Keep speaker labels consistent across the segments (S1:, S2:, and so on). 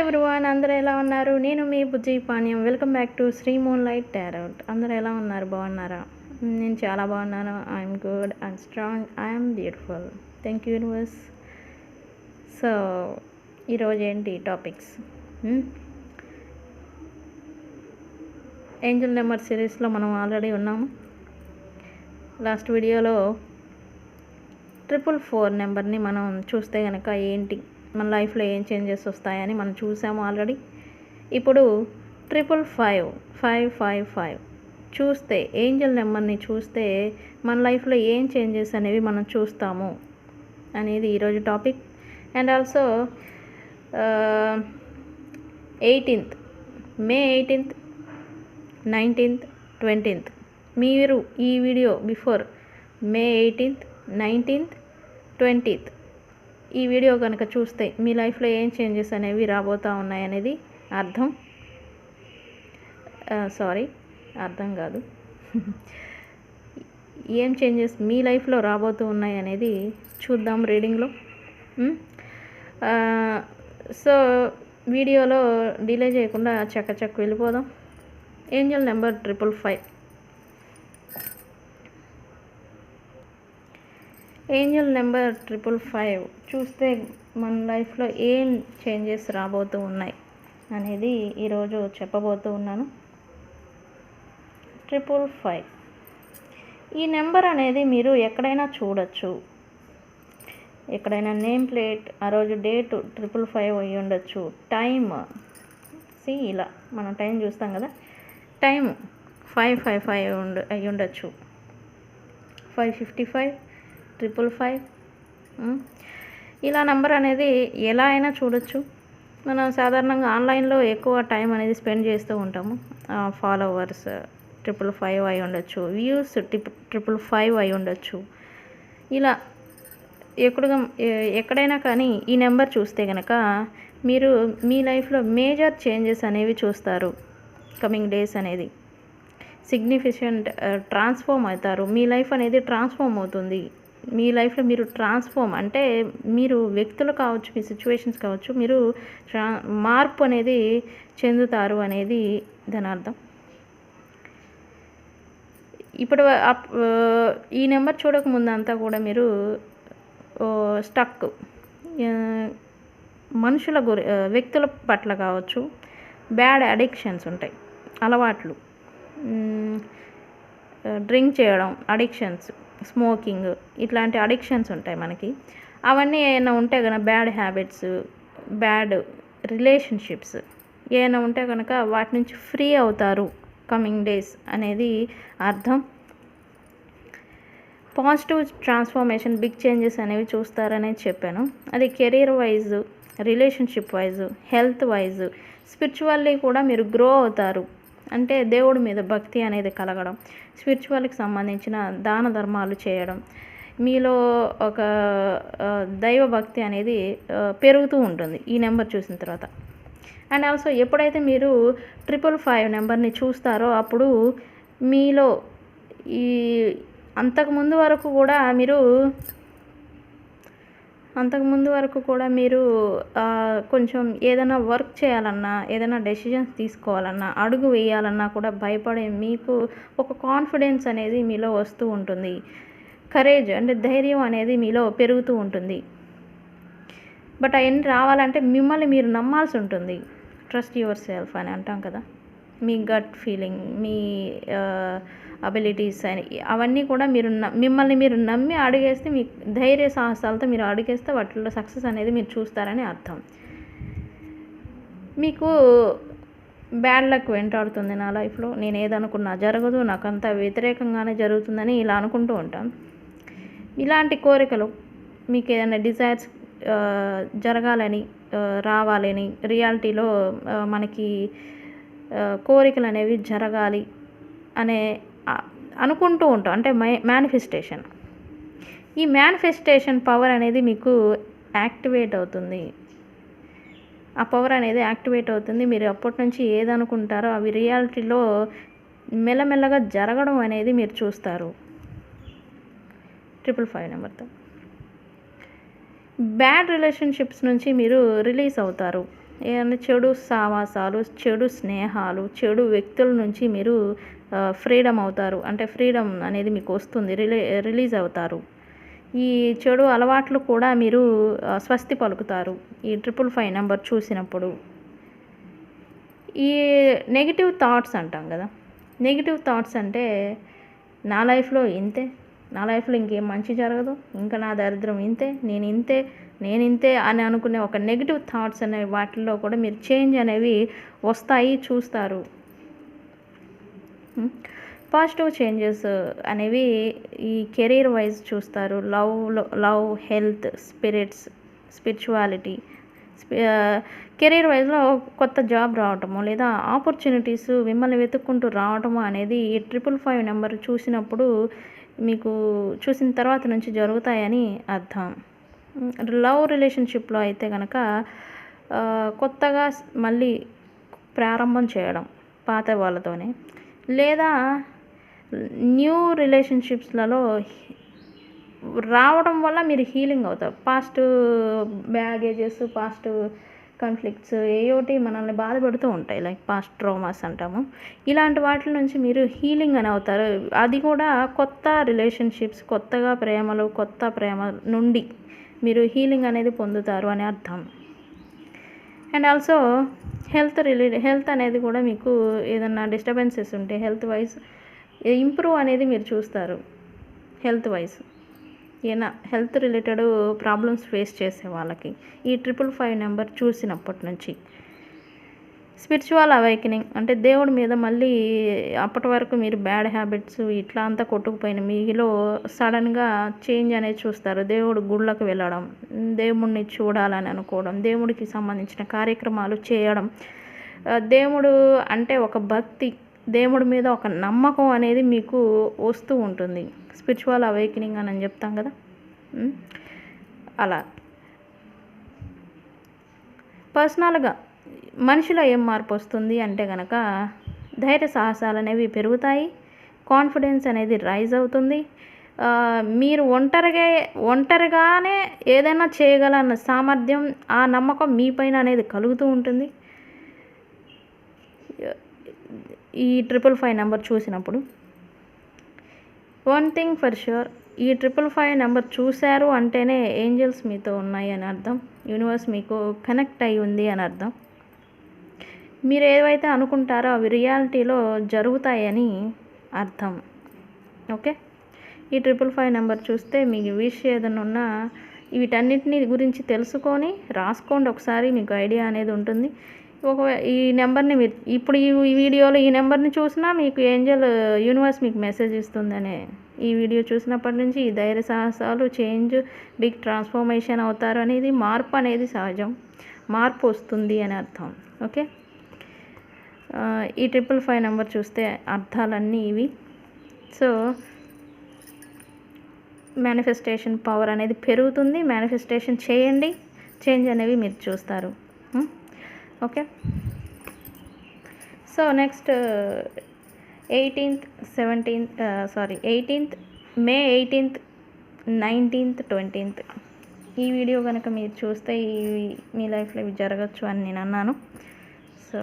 S1: Everyone అందరూ ఎలా ఉన్నారు? నేను మీ బుజ్జి పానీయం welcome back to Sri moon light tarot అందరూ ఎలా ఉన్నారు? బాగున్నారా? నేను చాలా బాగున్నాను. I'm good I'm strong I'm beautiful thank you universe so ఈరోజు ఏంటి టాపిక్స్ ఏంజల్ నెంబర్ సిరీస్లో మనం ఆల్రెడీ ఉన్నాము. లాస్ట్ వీడియోలో ట్రిపుల్ ఫోర్ నెంబర్ని మనం చూస్తే కనుక ఏంటి? మన లైఫ్లో ఏం చేంజెస్ వస్తాయని మనం చూసాము ఆల్రెడీ. ఇప్పుడు triple five five five five. చూస్తే ఏంజల్ నెంబర్ని చూస్తే మన లైఫ్లో ఏం చేంజెస్ అనేవి మనం చూస్తాము అనేది ఈరోజు topic. And also eighteenth May eighteenth nineteenth twentieth. మీరు ఈ video before May eighteenth nineteenth twentieth ఈ వీడియో కనుక చూస్తే మీ లైఫ్లో ఏం చేంజెస్ అనేవి రాబోతూ ఉన్నాయనేది అర్థం. సారీ అర్థం కాదు. ఏం చేంజెస్ మీ లైఫ్లో రాబోతూ ఉన్నాయి అనేది చూద్దాం రీడింగ్లో. సో వీడియోలో డిలే చేయకుండా చక్కచక్క వెళ్ళిపోదాం. Angel number triple five. Angel number triple five చూస్తే మన లైఫ్లో ఏం చేంజెస్ రాబోతూ ఉన్నాయి అనేది ఈరోజు చెప్పబోతూ ఉన్నాను. ట్రిపుల్ ఫైవ్ ఈ నెంబర్ అనేది మీరు ఎక్కడైనా చూడొచ్చు. ఎక్కడైనా నేమ్ ప్లేట్ ఆ రోజు డేట్ ట్రిపుల్ ఫైవ్ అయ్యి ఉండొచ్చు. టైమ్ సి ఇలా మనం టైం చూస్తాం కదా. టైం ఫైవ్ ఫైవ్ ఫైవ్ ఉండ అయ్యి ఉండొచ్చు. Five fifty five triple five ఇలా నెంబర్ అనేది ఎలా అయినా చూడొచ్చు. మనం సాధారణంగా ఆన్లైన్లో ఎక్కువ టైం అనేది స్పెండ్ చేస్తూ ఉంటాము. ఫాలోవర్స్ ట్రిపుల్ ఫైవ్ అయి ఉండొచ్చు. వ్యూస్ ట్రిప్ ట్రిపుల్ ఫైవ్ అయి ఉండొచ్చు. ఇలా ఎక్కడుగా ఎక్కడైనా కానీ ఈ నెంబర్ చూస్తే కనుక మీరు మీ లైఫ్లో మేజర్ చేంజెస్ అనేవి చూస్తారు. కమింగ్ డేస్ అనేది. సిగ్నిఫికెంట్ ట్రాన్స్ఫార్మ్ uh, అవుతారు. మీ లైఫ్ అనేది ట్రాన్స్ఫార్మ్ అవుతుంది. మీ లైఫ్లో మీరు ట్రాన్స్ఫార్మ్ అంటే మీరు వ్యక్తులు కావచ్చు మీ సిచ్యువేషన్స్ కావచ్చు మీరు ట్రా మార్పు అనేది చెందుతారు అనేది దాని అర్థం. ఇప్పుడు ఈ నెంబర్ చూడకముందు అంతా కూడా మీరు స్టక్ మనుషుల గురి వ్యక్తుల పట్ల కావచ్చు బ్యాడ్ అడిక్షన్స్ ఉంటాయి అలవాట్లు డ్రింక్ చేయడం అడిక్షన్స్ స్మోకింగ్ ఇట్లాంటి అడిక్షన్స్ ఉంటాయి మనకి. అవన్నీ ఏమైనా ఉంటే కనుక బ్యాడ్ హ్యాబిట్స్ బ్యాడ్ రిలేషన్షిప్స్ ఏమైనా ఉంటే కనుక వాటి నుంచి ఫ్రీ అవుతారు కమింగ్ డేస్ అనేది అర్థం. పాజిటివ్ ట్రాన్స్ఫర్మేషన్ బిగ్ చేంజెస్ అనేవి చూస్తారనే చెప్పాను. అది career wise relationship wise health wise spiritually కూడా మీరు గ్రో అవుతారు. అంటే దేవుడి మీద భక్తి అనేది కలగడం స్పిరిచువల్కి సంబంధించిన దాన ధర్మాలు చేయడం మీలో ఒక దైవ భక్తి అనేది పెరుగుతూ ఉంటుంది ఈ నెంబర్ చూసిన తర్వాత. అండ్ ఆల్సో ఎప్పుడైతే మీరు ట్రిపుల్ ఫైవ్ నెంబర్ని చూస్తారో అప్పుడు మీలో ఈ అంతకుముందు వరకు కూడా మీరు అంతకుముందు వరకు కూడా మీరు కొంచెం ఏదైనా వర్క్ చేయాలన్నా ఏదైనా డెసిషన్స్ తీసుకోవాలన్నా అడుగు వేయాలన్నా కూడా భయపడే మీకు ఒక కాన్ఫిడెన్స్ అనేది మీలో వస్తూ ఉంటుంది. కరేజ్ అంటే ధైర్యం అనేది మీలో పెరుగుతూ ఉంటుంది. బట్ అవన్నీ రావాలంటే మిమ్మల్ని మీరు నమ్మాల్సి ఉంటుంది. ట్రస్ట్ యువర్ సెల్ఫ్ అని అంటాం కదా. మీ గట్ ఫీలింగ్ మీ అబిలిటీస్ అని అవన్నీ కూడా మీరు మిమ్మల్ని మీరు నమ్మి అడిగేస్తే మీ ధైర్య సాహసాలతో మీరు అడిగేస్తే వాటిలో సక్సెస్ అనేది మీరు చూస్తారని అర్థం. మీకు బ్యాడ్ లక్ వెంటాడుతుంది నా లైఫ్లో నేను ఏదనుకున్నా జరగదు నాకంతా వ్యతిరేకంగానే జరుగుతుందని ఇలా అనుకుంటూ ఉంటాం. ఇలాంటి కోరికలు మీకు ఏదైనా డిజైర్స్ జరగాలని రావాలని రియాలిటీలో మనకి కోరికలు అనేవి జరగాలి అనే అనుకుంటూ ఉంటాం. అంటే మై మేనిఫెస్టేషన్ ఈ మేనిఫెస్టేషన్ పవర్ అనేది మీకు యాక్టివేట్ అవుతుంది. ఆ పవర్ అనేది యాక్టివేట్ అవుతుంది. మీరు అప్పటి నుంచి ఏదనుకుంటారో అవి రియాలిటీలో మెల్లమెల్లగా జరగడం అనేది మీరు చూస్తారు. ట్రిపుల్ ఫైవ్ నెంబర్తో బ్యాడ్ రిలేషన్షిప్స్ నుంచి మీరు రిలీజ్ అవుతారు. ఏమైనా చెడు సావాసాలు చెడు స్నేహాలు చెడు వ్యక్తుల నుంచి మీరు ఫ్రీడమ్ అవుతారు. అంటే ఫ్రీడమ్ అనేది మీకు వస్తుంది. రిలీ రిలీజ్ అవుతారు. ఈ చెడు అలవాట్లు కూడా మీరు స్వస్తి పలుకుతారు. ఈ ట్రిపుల్ ఫైవ్ నెంబర్ చూసినప్పుడు. ఈ నెగిటివ్ థాట్స్ అంటాం కదా. నెగిటివ్ థాట్స్ అంటే నా లైఫ్లో ఇంతే. నా లైఫ్లో ఇంకేం మంచి జరగదు. ఇంకా నా దరిద్రం ఇంతే నేను ఇంతే నేను ఇంతే అని అనుకునే ఒక నెగిటివ్ థాట్స్ అనే వాటిల్లో కూడా మీరు చేంజ్ అనేవి వస్తాయి చూస్తారు. పాజిటివ్ చేంజెస్ అనేవి ఈ కెరీర్ వైజ్ చూస్తారు. Love love health spirits spirituality career వైజ్లో కొత్త జాబ్ రావటము లేదా ఆపర్చునిటీస్ మిమ్మల్ని వెతుక్కుంటూ రావటము అనేది ఈ ట్రిపుల్ ఫైవ్ నెంబర్ చూసినప్పుడు మీకు చూసిన తర్వాత నుంచి జరుగుతాయని అర్థం. లవ్ రిలేషన్షిప్లో అయితే కనుక కొత్తగా మళ్ళీ ప్రారంభం చేయడం పాత వాళ్ళతోనే. లేదా న్యూ రిలేషన్షిప్స్లలో రావడం వల్ల మీరు హీలింగ్ అవుతారు. పాస్ట్ బ్యాగేజెస్ పాస్ట్ కాన్ఫ్లిక్ట్స్ ఏయోటి మనల్ని బాధపడుతూ ఉంటాయి లైక్ పాస్ట్ ట్రోమాస్ అంటాము. ఇలాంటి వాటి నుంచి మీరు హీలింగ్ అని అవుతారు. అది కూడా కొత్త రిలేషన్షిప్స్ కొత్తగా ప్రేమలు కొత్త ప్రేమ నుండి మీరు హీలింగ్ అనేది పొందుతారు అని అర్థం. And also health relay health అనేది కూడా మీకు ఏదన్నా డిస్టర్బెన్సెస్ ఉంటే హెల్త్ వైజ్ ఇంప్రూవ్ అనేది మీరు చూస్తారు హెల్త్ వైజ్ ఏనా హెల్త్ రిలేటెడ్ ప్రాబ్లమ్స్ ఫేస్ చేసే వాళ్ళకి ఈ ట్రిపుల్ ఫైవ్ నెంబర్ చూసినప్పటి నుంచి. స్పిరిచువల్ అవైకనింగ్ అంటే దేవుడి మీద మళ్ళీ అప్పటి వరకు మీరు బ్యాడ్ హ్యాబిట్స్ ఇట్లా అంతా కొట్టుకుపోయిన మీలో సడన్గా చేంజ్ అనేది చూస్తారు. దేవుడు గుళ్ళకు వెళ్ళడం దేవుడిని చూడాలని అనుకోవడం దేవుడికి సంబంధించిన కార్యక్రమాలు చేయడం. దేవుడు అంటే ఒక భక్తి. దేవుడి మీద ఒక నమ్మకం అనేది మీకు వస్తూ ఉంటుంది. స్పిరిచువల్ అవేకనింగ్ అని అని చెప్తాం కదా? అలా. పర్సనల్గా మనిషిలో ఏం మార్పు వస్తుంది అంటే కనుక ధైర్య సాహసాలు అనేవి పెరుగుతాయి. కాన్ఫిడెన్స్ అనేది రైజ్ అవుతుంది. మీరు ఒంటరిగా ఒంటరిగానే ఏదైనా చేయగలన్న సామర్థ్యం ఆ నమ్మకం మీపైన అనేది కలుగుతూ ఉంటుంది. ఈ ట్రిపుల్ ఫైవ్ నెంబర్ చూసినప్పుడు వన్ థింగ్ ఫర్ ష్యూర్ ఈ ట్రిపుల్ ఫైవ్ నెంబర్ చూశారు అంటేనే ఏంజల్స్ మీతో ఉన్నాయి అని అర్థం యూనివర్స్ మీకు కనెక్ట్ అయి ఉంది అని అర్థం. మీరు ఏవైతే అనుకుంటారో అవి రియాలిటీలో జరుగుతాయని అర్థం. ఓకే ఈ ట్రిపుల్ ఫైవ్ నెంబర్ చూస్తే మీకు విష్ ఏదైనా ఉన్నా వీటన్నిటిని గురించి తెలుసుకొని రాసుకోండి. ఒకసారి మీకు ఐడియా అనేది ఉంటుంది. ఒక ఈ నెంబర్ని మీరు ఇప్పుడు ఈ వీడియోలో ఈ నెంబర్ని చూసినా మీకు ఏంజల్ uh, యూనివర్స్ మీకు మెసేజ్ ఇస్తుందనే ఈ వీడియో చూసినప్పటి నుంచి ఈ ధైర్య సాహసాలు చేంజ్ బిగ్ ట్రాన్స్ఫర్మేషన్ అవుతారు అనేది మార్పు అనేది సహజం. మార్పు వస్తుంది అని అర్థం ఓకే? Uh, ఈ ట్రిపుల్ ఫైవ్ నెంబర్ చూస్తే అర్థాలన్నీ ఇవి. సో మేనిఫెస్టేషన్ పవర్ అనేది పెరుగుతుంది. మేనిఫెస్టేషన్ చేయండి. చేంజ్ అనేవి మీరు చూస్తారు. Hmm? Okay. So next eighteenth seventeenth sorry eighteenth May eighteenth nineteenth twentieth ఈ వీడియో కనుక మీరు చూస్తే ఈ మీ లైఫ్లో ఇవి జరగచ్చు అని నేను అన్నాను. సో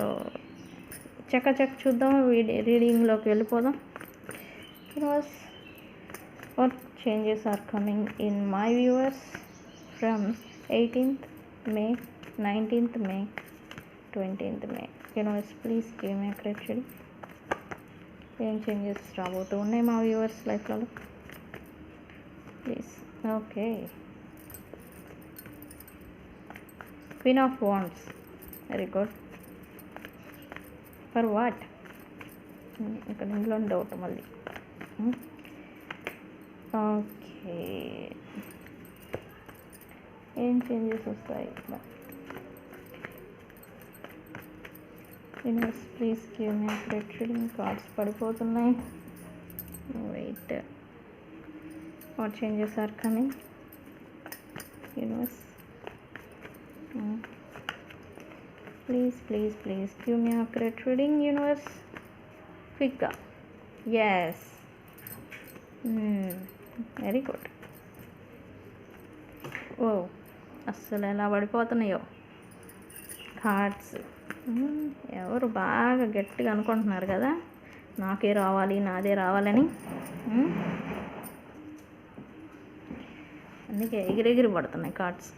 S1: చక్క చక్క చూద్దాం వీడి రీడింగ్లోకి వెళ్ళిపోదాం. Because work changes are coming in my viewers from eighteenth May nineteenth May 20th May. Universe, yes give me a ఏం చేంజెస్ రాబోతూ ఉన్నాయి మా viewers లైఫ్లలో please okay queen of wands very good for what ఇక్కడ ఇందులో doubt మళ్ళీ. Hmm. Okay ఏం changes వస్తాయి? Universe please give me update reading cards పడిపోతున్నాయి. Wait what changes are coming universe please please please give me accurate reading universe క్విక్గా yes very good ఓ అస్సలు ఎలా పడిపోతున్నాయో. కార్డ్స్ ఎవరు బాగా గట్టిగా అనుకుంటున్నారు కదా? నాకే రావాలి నాదే రావాలని. అందుకే ఎగిరెగిరి పడుతున్నాయి కార్డ్స్.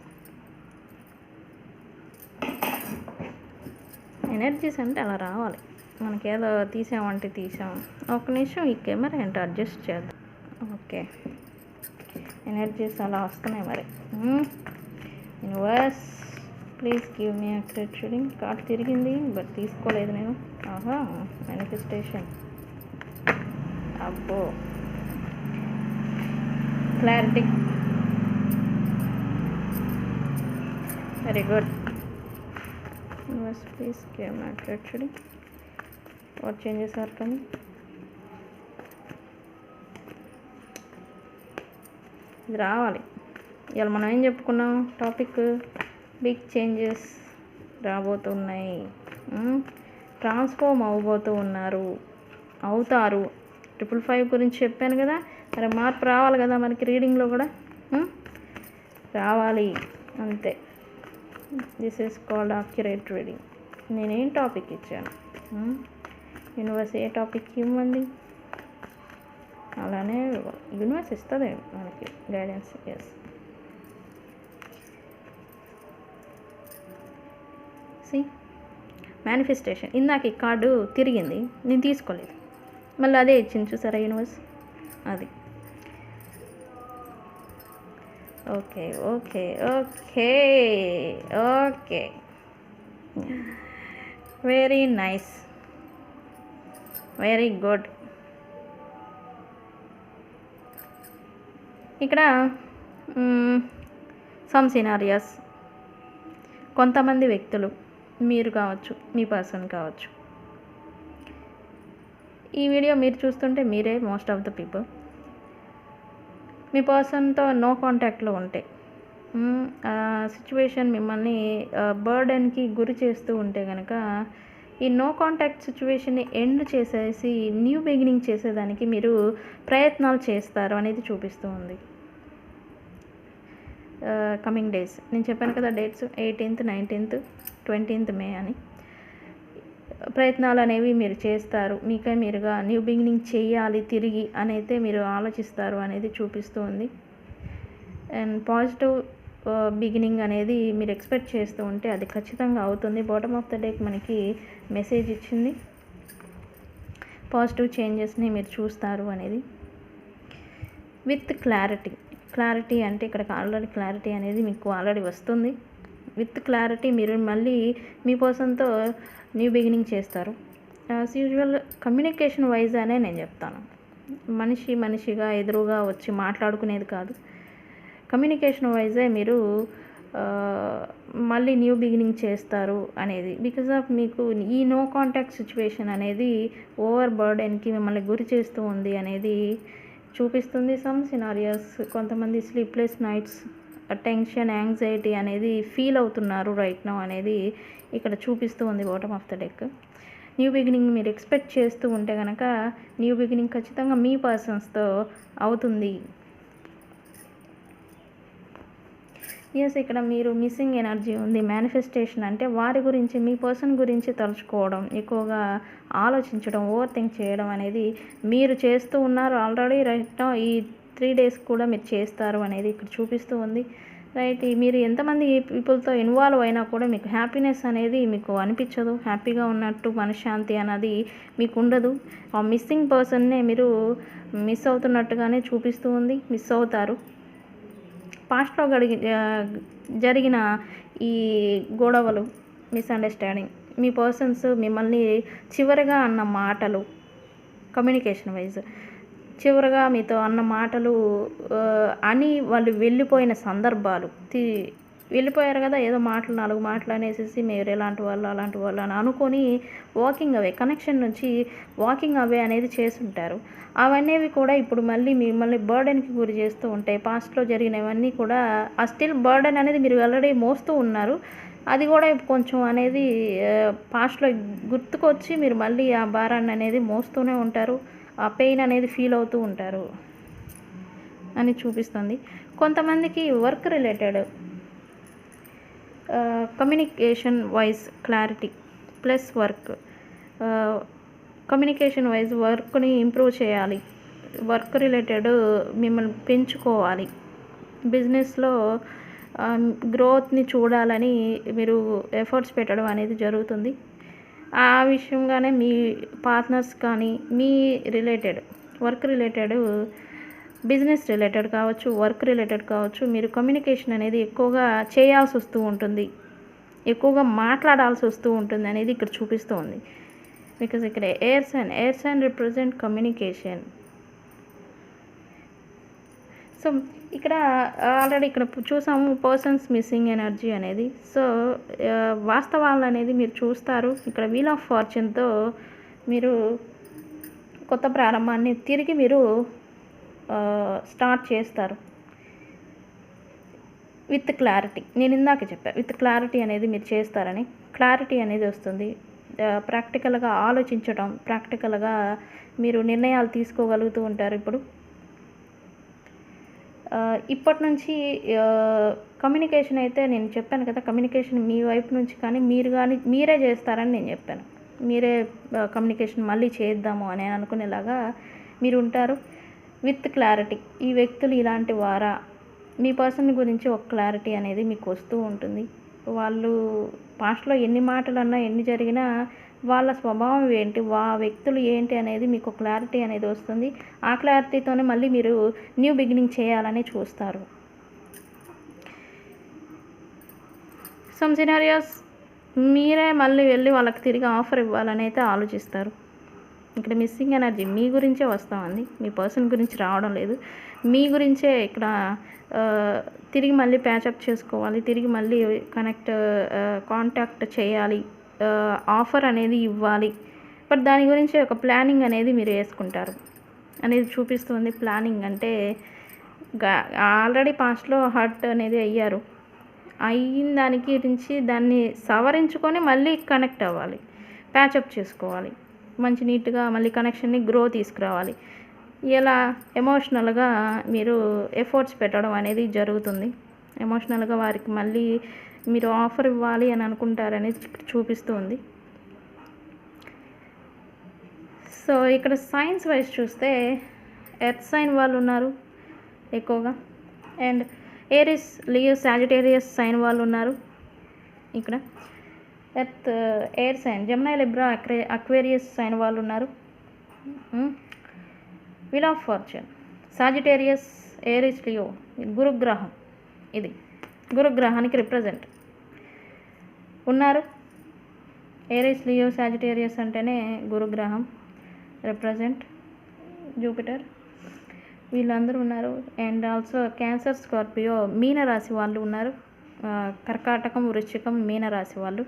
S1: ఎనర్జీస్ అంటే అలా రావాలి. మనకేదో తీసామంటే తీసాం. ఒక నిమిషం ఈ కెమెరా ఏంటో అడ్జస్ట్ చేద్దాం. ఓకే. ఎనర్జీస్ అలా వస్తున్నాయి మరి. Universe please give me accurate reading. Card తిరిగింది బట్ తీసుకోలేదు నేను. ఆహా మేనిఫెస్టేషన్ అబ్బో. Clarity very good universe please give me accurate reading what changes are coming ఇది రావాలి. ఇవాళ మనం ఏం చెప్పుకున్నాం? టాపిక్ బిగ్ చేంజెస్ రాబోతున్నాయి. ట్రాన్స్ఫార్మ్ అవ్వబోతూ ఉన్నారు అవుతారు. ట్రిపుల్ ఫైవ్ గురించి చెప్పాను కదా. మరి మార్పు రావాలి కదా మనకి రీడింగ్లో కూడా? రావాలి. అంతే. This is called accurate reading నేనేం టాపిక్ ఇచ్చాను? యూనివర్స్ ఏ టాపిక్ ఇవ్వండి? అలానే యూనివర్స్ ఇస్తుంది మనకి గైడెన్స్ ఎస్ సి మేనిఫెస్టేషన్ ఇందాక ఈ కార్డు తిరిగింది నేను తీసుకోలేదు. మళ్ళీ అదే ఇచ్చింది చూసారా యూనివర్స్ అది. Okay okay okay okay. Very nice very good ఇక్కడ సమ్ సినారియాస్ కొంతమంది వ్యక్తులు మీరు కావచ్చు మీ పర్సన్ కావచ్చు. ఈ వీడియో మీరు చూస్తుంటే మీరే మోస్ట్ ఆఫ్ ద పీపుల్. మీ పర్సన్తో నో కాంటాక్ట్లో ఉంటే సిచ్యువేషన్ మిమ్మల్ని బర్డెన్కి గురి చేస్తూ ఉంటే కనుక ఈ నో కాంటాక్ట్ సిచ్యువేషన్ని ఎండ్ చేసేసి న్యూ బిగినింగ్ చేసేదానికి మీరు ప్రయత్నాలు చేస్తారు అనేది చూపిస్తూ ఉంది. Coming days. నేను చెప్పాను కదా dates eighteenth nineteenth. Twentieth May అని. ప్రయత్నాలు అనేవి మీరు చేస్తారు. మీకే మీరుగా న్యూ బిగినింగ్ చేయాలి తిరిగి అనైతే మీరు ఆలోచిస్తారు అనేది చూపిస్తూ ఉంది. అండ్ పాజిటివ్ బిగినింగ్ అనేది మీరు ఎక్స్పెక్ట్ చేస్తూ ఉంటే అది ఖచ్చితంగా అవుతుంది. బాటమ్ ఆఫ్ ద డేకి మనకి మెసేజ్ ఇచ్చింది. పాజిటివ్ చేంజెస్ని మీరు చూస్తారు అనేది. With clarity. క్లారిటీ అంటే ఇక్కడ ఆల్రెడీ క్లారిటీ అనేది మీకు ఆల్రెడీ వస్తుంది. విత్ క్లారిటీ మీరు మళ్ళీ మీ పర్సన్తో న్యూ బిగినింగ్ చేస్తారు. యాజ్ యూజువల్ కమ్యూనికేషన్ వైజ్ అనే నేను చెప్తాను. మనిషి మనిషిగా ఎదురుగా వచ్చి మాట్లాడుకునేది కాదు. కమ్యూనికేషన్ వైజే మీరు మళ్ళీ న్యూ బిగినింగ్ చేస్తారు అనేది. బికాజ్ ఆఫ్ మీకు ఈ నో కాంటాక్ట్ సిచ్యువేషన్ అనేది ఓవర్ బర్డెన్కి మిమ్మల్ని గురి చేస్తూ ఉంది అనేది చూపిస్తుంది. సమ్ సినారియస్ కొంతమంది స్లీప్లెస్ నైట్స్ టెన్షన్ యాంగ్జైటీ అనేది ఫీల్ అవుతున్నారు రైట్ నౌ అనేది ఇక్కడ చూపిస్తూ ఉంది bottom of the deck new beginning మీరు ఎక్స్పెక్ట్ చేస్తూ ఉంటే కనుక న్యూ బిగినింగ్ ఖచ్చితంగా మీ పర్సన్స్తో అవుతుంది. ఎస్ ఇక్కడ మీరు మిస్సింగ్ ఎనర్జీ ఉంది. మేనిఫెస్టేషన్ అంటే వారి గురించి మీ పర్సన్ గురించి తలుచుకోవడం ఎక్కువగా ఆలోచించడం ఓవర్ థింక్ చేయడం అనేది మీరు చేస్తూ ఉన్నారు ఆల్రెడీ రైట్ ఈ త్రీ డేస్ కూడా మీరు చేస్తారు అనేది ఇక్కడ చూపిస్తూ ఉంది. రైట్ మీరు ఎంతమంది పీపుల్తో ఇన్వాల్వ్ అయినా కూడా మీకు హ్యాపీనెస్ అనేది మీకు అనిపించదు. హ్యాపీగా ఉన్నట్టు మనశ్శాంతి అన్నది మీకు ఉండదు. ఆ మిస్సింగ్ పర్సన్నే మీరు మిస్ అవుతున్నట్టుగానే చూపిస్తూ ఉంది. మిస్ అవుతారు. పాస్ట్లో గడిగి జరిగిన ఈ గొడవలు మిస్అండర్స్టాండింగ్ మీ పర్సన్స్ మిమ్మల్ని చివరిగా అన్న మాటలు కమ్యూనికేషన్ వైజ్ చివరిగా మీతో అన్న మాటలు అని వాళ్ళు వెళ్ళిపోయిన సందర్భాలు. తి వెళ్ళిపోయారు కదా ఏదో మాటలు నాలుగు మాటలు అనేసి మీరు ఎలాంటి వాళ్ళు అలాంటి వాళ్ళు అని అనుకొని వాకింగ్ అవే కనెక్షన్ నుంచి వాకింగ్ అవే అనేది చేస్తుంటారు. అవన్నీ కూడా ఇప్పుడు మళ్ళీ మిమ్మల్ని బర్డెన్కి గురి చేస్తూ ఉంటాయి. పాస్ట్లో జరిగినవన్నీ కూడా ఆ స్టిల్ బర్డెన్ అనేది మీరు ఆల్రెడీ మోస్తూ ఉన్నారు. అది కూడా కొంచెం అనేది పాస్ట్లో గుర్తుకొచ్చి మీరు మళ్ళీ ఆ భారాన్ని అనేది మోస్తూనే ఉంటారు. ఆ పెయిన్ అనేది ఫీల్ అవుతూ ఉంటారు అని చూపిస్తుంది. కొంతమందికి work related communication wise clarity plus work communication wise వర్క్ని ఇంప్రూవ్ చేయాలి. వర్క్ రిలేటెడ్ మిమ్మల్ని పెంచుకోవాలి. బిజినెస్లో గ్రోత్ని చూడాలని మీరు ఎఫర్ట్స్ పెట్టడం అనేది జరుగుతుంది. ఆ విషయంగానే మీ పార్ట్నర్స్ కానీ మీ related work related business related కావచ్చు వర్క్ రిలేటెడ్ కావచ్చు మీరు కమ్యూనికేషన్ అనేది ఎక్కువగా చేయాల్సి వస్తూ ఉంటుంది. ఎక్కువగా మాట్లాడాల్సి వస్తూ ఉంటుంది అనేది ఇక్కడ చూపిస్తూ ఉంది. బికాజ్ ఇక్కడ air sign air sign represent communication so ఇక్కడ ఆల్రెడీ ఇక్కడ చూసాము పర్సన్స్ మిస్సింగ్ ఎనర్జీ అనేది. సో వాస్తవాలు అనేది మీరు చూస్తారు. ఇక్కడ వీల్ ఆఫ్ ఫార్చ్యూన్తో మీరు కొత్త ప్రారంభాన్ని తిరిగి మీరు స్టార్ట్ చేస్తారు. విత్ క్లారిటీ నేను ఇందాక చెప్పాను విత్ క్లారిటీ అనేది మీరు చేస్తారని. క్లారిటీ అనేది వస్తుంది. ప్రాక్టికల్గా ఆలోచించడం ప్రాక్టికల్గా మీరు నిర్ణయాలు తీసుకోగలుగుతూ ఉంటారు ఇప్పుడు. ఇప్పటి నుంచి కమ్యూనికేషన్ అయితే నేను చెప్పాను కదా కమ్యూనికేషన్ మీ వైపు నుంచి కానీ మీరు కానీ మీరే చేస్తారని నేను చెప్పాను. మీరే కమ్యూనికేషన్ మళ్ళీ చేద్దాము అని అనుకునేలాగా మీరు ఉంటారు. విత్ క్లారిటీ ఈ వ్యక్తులు ఇలాంటి వారా? మీ పర్సన్ గురించి ఒక క్లారిటీ అనేది మీకు వస్తూ ఉంటుంది. వాళ్ళు పాస్ట్లో ఎన్ని మాటలు అన్నా ఎన్ని జరిగినా వాళ్ళ స్వభావం ఏంటి వా వ్యక్తులు ఏంటి అనేది మీకు క్లారిటీ అనేది వస్తుంది. ఆ క్లారిటీతోనే మళ్ళీ మీరు న్యూ బిగినింగ్ చేయాలని చూస్తారు. సమ్ సినారియోస్ మీరే మళ్ళీ వెళ్ళి వాళ్ళకి తిరిగి ఆఫర్ ఇవ్వాలని అయితే ఆలోచిస్తారు. ఇక్కడ మిస్సింగ్ ఎనర్జీ మీ గురించే వస్తామండి. మీ పర్సన్ గురించి రావడం లేదు. మీ గురించే ఇక్కడ తిరిగి మళ్ళీ ప్యాచప్ చేసుకోవాలి. తిరిగి మళ్ళీ కనెక్ట్ కాంటాక్ట్ చేయాలి. ఆఫర్ అనేది ఇవ్వాలి. బట్ దాని గురించి ఒక ప్లానింగ్ అనేది మీరు వేసుకుంటారు. అనేది చూపిస్తుంది ప్లానింగ్. అంటే ఆల్రెడీ పాస్ట్లో హర్ట్ అనేది అయ్యారు. అయిన దానికి నుంచి దాన్ని సవరించుకొని మళ్ళీ కనెక్ట్ అవ్వాలి. ప్యాచప్ చేసుకోవాలి. మంచి నీట్గా మళ్ళీ కనెక్షన్ని గ్రో తీసుకురావాలి. ఇలా ఎమోషనల్గా మీరు ఎఫర్ట్స్ పెట్టడం అనేది జరుగుతుంది. ఎమోషనల్గా వారికి మళ్ళీ మీరు ఆఫర్ ఇవ్వాలి అని అనుకుంటారని చూపిస్తుంది. సో ఇక్కడ సైన్స్ వైజ్ చూస్తే ఎర్త్ సైన్ వాళ్ళు ఉన్నారు ఎక్కువగా. And Aries Leo Sagittarius sign వాళ్ళు ఉన్నారు ఇక్కడ. Earth air sign Gemini Libra అక్రే Aquarius sign వాళ్ళు ఉన్నారు. Wheel of fortune. Sagittarius Aries Leo గురుగ్రహం ఇది. గురుగ్రహానికి రిప్రజెంట్ ఉన్నారు. ఏరియస్ లియో సాజిటేరియస్ అంటేనే గురుగ్రహం. రిప్రజెంట్ జూపిటర్ వీళ్ళందరూ ఉన్నారు. అండ్ ఆల్సో క్యాన్సర్ స్కార్పియో మీన రాశి వాళ్ళు ఉన్నారు. కర్కాటకం వృశ్చికం మీనరాశి వాళ్ళు.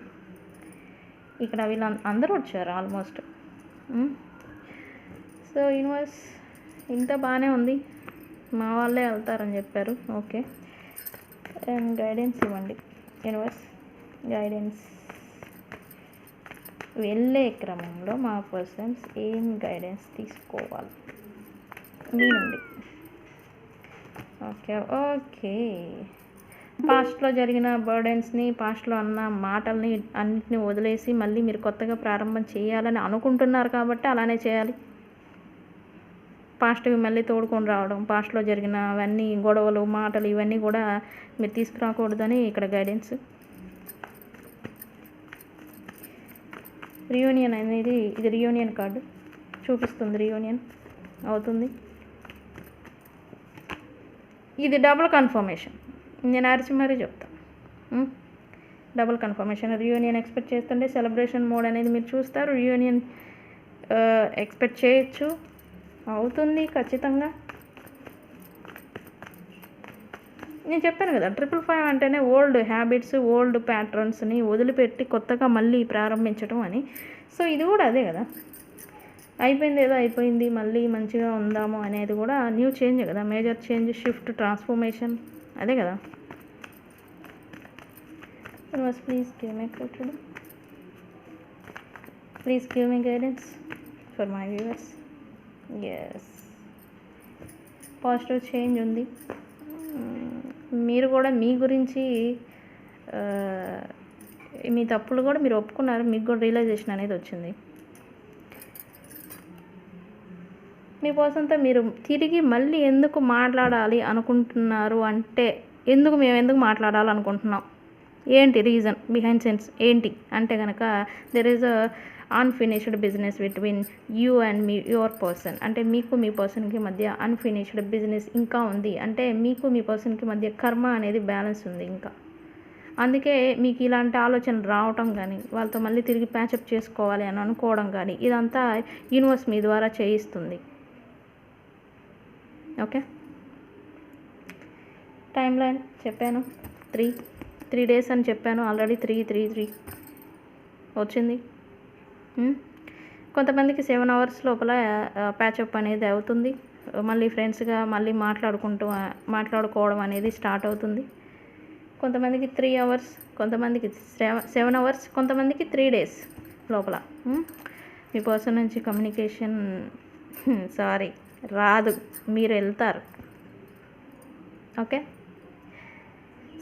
S1: ఇక్కడ వీళ్ళ అందరూ వచ్చారు ఆల్మోస్ట్ సో యూనివర్స్ ఇంత బాగానే ఉంది. మా వాళ్ళే వెళ్తారని చెప్పారు. ఓకే అండ్ గైడెన్స్ ఇవ్వండి. యూనివర్స్ గైడెన్స్ వెళ్ళే క్రమంలో మా పర్సన్స్ ఏం గైడెన్స్ తీసుకోవాలి? మీ నుండి. ఓకే ఓకే పాస్ట్లో జరిగిన బర్డెన్స్ని పాస్ట్లో అన్న మాటల్ని అన్నిటిని వదిలేసి మళ్ళీ మీరు కొత్తగా ప్రారంభం చేయాలని అనుకుంటున్నారు కాబట్టి అలానే చేయాలి. పాస్ట్వి మళ్ళీ తోడుకొని రావడం పాస్ట్లో జరిగిన అవన్నీ గొడవలు మాటలు ఇవన్నీ కూడా మీరు తీసుకురాకూడదని ఇక్కడ గైడెన్స్ రియూనియన్ అనేది ఇది రియూనియన్ కార్డు చూపిస్తుంది రియూనియన్ అవుతుంది. ఇది డబుల్ కన్ఫర్మేషన్ నేను అరిచి మరీ చెప్తాను డబుల్ కన్ఫర్మేషన్ రియూనియన్ ఎక్స్పెక్ట్ చేస్తుంటే సెలబ్రేషన్ మోడ్ అనేది మీరు చూస్తారు. రియూనియన్ ఎక్స్పెక్ట్ uh, చేయొచ్చు. అవుతుంది ఖచ్చితంగా. నేను చెప్పాను కదా ట్రిపుల్ ఫైవ్ అంటేనే ఓల్డ్ హ్యాబిట్స్ ఓల్డ్ ప్యాటర్న్స్ని వదిలిపెట్టి కొత్తగా మళ్ళీ ప్రారంభించడం అని. సో ఇది కూడా అదే కదా. అయిపోయింది ఏదో అయిపోయింది మళ్ళీ మంచిగా ఉందాము అనేది కూడా న్యూ చేంజ్ కదా. మేజర్ చేంజ్ షిఫ్ట్ ట్రాన్స్ఫర్మేషన్ అదే కదా. ప్లీజ్ గివ్ మీ కూర్చోడు please give me guidance for my viewers yes positive change ఉంది. Hmm. మీరు కూడా మీ గురించి uh, మీ తప్పులు కూడా మీరు ఒప్పుకున్నారు మీకు కూడా రియలైజేషన్ అనేది వచ్చింది. మీ పర్సన్తో మీరు తిరిగి మళ్ళీ ఎందుకు మాట్లాడాలి అనుకుంటున్నారు అంటే ఎందుకు మేము ఎందుకు మాట్లాడాలనుకుంటున్నాం? ఏంటి రీజన్ బిహైండ్ సెన్స్ ఏంటి? అంటే కనుక there is a unfinished business between you and me your person అంటే మీకు మీ పర్సన్కి మధ్య అన్ఫినిష్డ్ బిజినెస్ ఇంకా ఉంది. అంటే మీకు మీ పర్సన్కి మధ్య కర్మ అనేది బ్యాలెన్స్ ఉంది ఇంకా. అందుకే మీకు ఇలాంటి ఆలోచనలు రావటం కానీ వాళ్ళతో మళ్ళీ తిరిగి ప్యాచప్ చేసుకోవాలి అని అనుకోవడం కానీ ఇదంతా యూనివర్స్ మీ ద్వారా చేయిస్తుంది. ఓకే టైం లైన్ చెప్పాను. త్రీ త్రీ డేస్ అని చెప్పాను ఆల్రెడీ త్రీ త్రీ త్రీ. వచ్చింది. కొంతమందికి సెవెన్ అవర్స్ లోపల ప్యాచప్ అనేది అవుతుంది. మళ్ళీ ఫ్రెండ్స్గా మళ్ళీ మాట్లాడుకుంటూ మాట్లాడుకోవడం అనేది స్టార్ట్ అవుతుంది. కొంతమందికి త్రీ అవర్స్ కొంతమందికి సెవెన్ సెవెన్ అవర్స్ కొంతమందికి త్రీ డేస్ లోపల. మీ పర్సన్ నుంచి కమ్యూనికేషన్ సారీ రాదు. మీరు వెళ్తారు. ఓకే?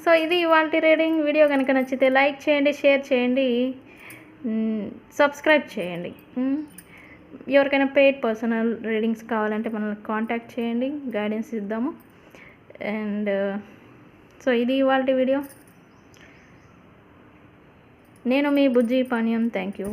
S1: సో ఇది ఇవాళ రీడింగ్. వీడియో కనుక నచ్చితే లైక్ చేయండి షేర్ చేయండి సబ్స్క్రైబ్ చేయండి. ఎవరికైనా పెయిడ్ పర్సనల్ రీడింగ్స్ కావాలంటే మనల్ని కాంటాక్ట్ చేయండి గైడెన్స్ ఇద్దాము. అండ్ సో uh, ఇది ఇవాళ వీడియో. నేను మీ బుజ్జి పానీయం. Thank you